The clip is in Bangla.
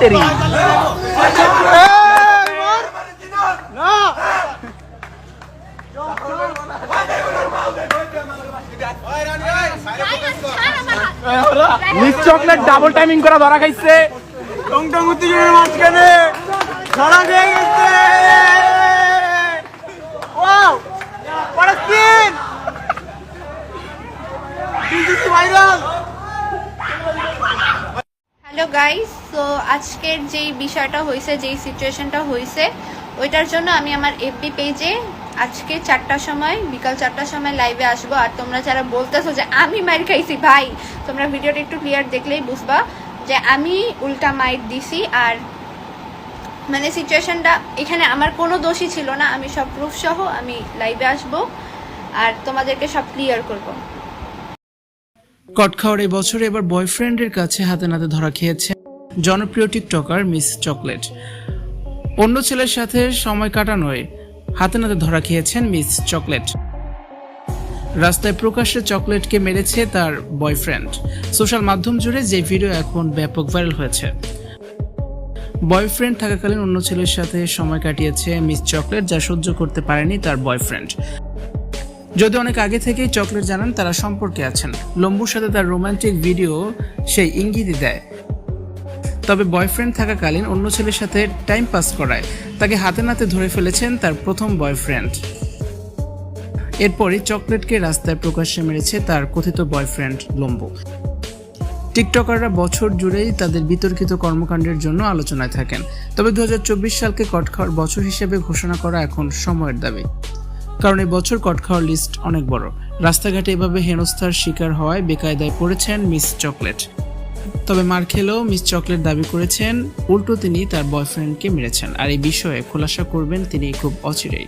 তেরি। মিস চকলেট ডাবল টাইমিং করা ধরা খাইছে। টং টং উত্তেজনের মাঝখানে। ধরা খেয়ে হ্যালো গাইস তো আজকের যেই বিষয়টা হয়েছে যেই সিচুয়েশনটা হয়েছে ওইটার জন্য আমি আমার এফবি পেজে আজকে চারটার সময়, বিকাল চারটার সময় লাইভে আসব। আর তোমরা যারা বলতেছো যে আমি মাইর খাইছি, ভাই, তোমরা ভিডিওটা একটু ক্লিয়ার দেখলেই বুঝবা যে আমি উল্টা মাইর দিছি। আর মানে সিচুয়েশনটা এখানে আমার কোনো দোষই ছিল না। আমি সব প্রুফ সহ আমি লাইভে আসব। আর তোমাদেরকে সব ক্লিয়ার করব। কট খাওয়ার এই বছর এবার বয়ফ্রেন্ডের কাছে হাতে নাতে ধরা খেয়েছে জনপ্রিয় টিকটকার মিস চকলেট। অন্য ছেলের সাথে সময় কাটানোয় হাতে নাতে ধরা খেয়েছেন মিস চকলেট। রাস্তায় প্রকাশ্যে চকলেটকে মেরেছে তার বয়ফ্রেন্ড। সোশ্যাল মাধ্যম জুড়ে যে ভিডিও এখন ব্যাপক ভাইরাল হয়েছে। বয়ফ্রেন্ড থাকাকালীন অন্য ছেলের সাথে সময় কাটিয়েছে মিস চকলেট, যা সহ্য করতে পারেনি তার বয়ফ্রেন্ড। যদি অনেক আগে থেকেই চকলেট জানান, তারা সম্পর্কে আছেন। লম্বুর সাথে তার রোমান্টিক ভিডিও সেই ইঙ্গিতই দেয়। তবে বয়ফ্রেন্ড থাকাকালীন অন্য ছেলের সাথে টাইম পাস করায়। তাকে হাতে নাতে ধরে ফেলেছেন তার প্রথম বয়ফ্রেন্ড। এরপরই চকলেটকে রাস্তায় প্রকাশ্যে মেরেছে তার কথিত বয়ফ্রেন্ড লম্বু। টিকটকাররা বছর জুড়েই তাদের বিতর্কিত কর্মকাণ্ডের জন্য আলোচনায় থাকেন। তবে দু হাজার চব্বিশ সালকে কট বছর হিসেবে ঘোষণা করা এখন সময়ের দাবি। কারণ বছর কট খাওয়ার লিস্ট অনেক বড়। রাস্তাঘাটে এভাবে হেনস্থার শিকার হওয়ায় বেকায়দায় পড়েছেন মিস চকলেট। তবে মার খেলেও মিস চকলেট দাবি করেছেন, উল্টো তিনি তার বয়ফ্রেন্ডকে মেরেছেন। আর এই বিষয়ে খোলাসা করবেন তিনি খুব অচিরেই।